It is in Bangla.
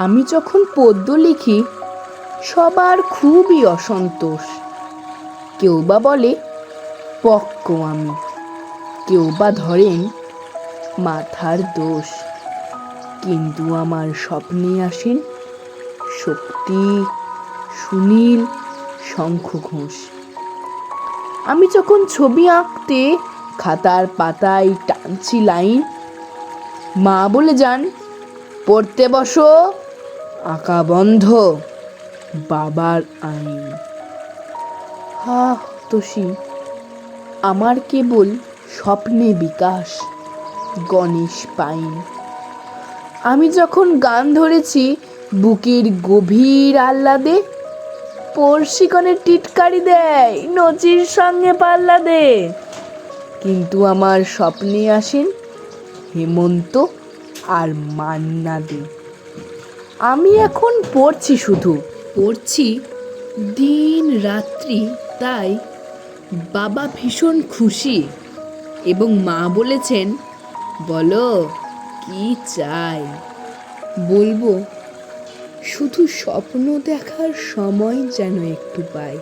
আমি যখন পদ্য লিখি, সবার খুবই অসন্তোষ। কেউ বা বলে, পক্ক আমি। কেউ বা ধরেন, মাথার দোষ। কিন্তু আমার স্বপ্নে আসেন শক্তি, সুনীল শঙ্খ ঘোষ আমি যখন ছবি আঁকতে খাতার পাতায় টানছি লাইন, মা বলে যান, পড়তে বসো। আঁকা বন্ধ, বাবার আইন। হা, তোষী, আমার কেবল স্বপ্নে বিকাশ, গণেশ পাইন। আমি যখন গান ধরেছি বুকের গভীর আহ্লাদে পড়শিকনের টিটকারি দেয় নচির সঙ্গে পাল্লা দে কিন্তু আমার স্বপ্নে আসেন হেমন্ত আর মান্না দে। আমি এখন পড়ছি শুধু। পড়ছি দিন রাত্রি, তাই বাবা ভীষণ খুশি এবং মা বলেছেন, বলো, কি চাই? বলব, শুধু স্বপ্ন দেখার সময় যেন একটু পাই।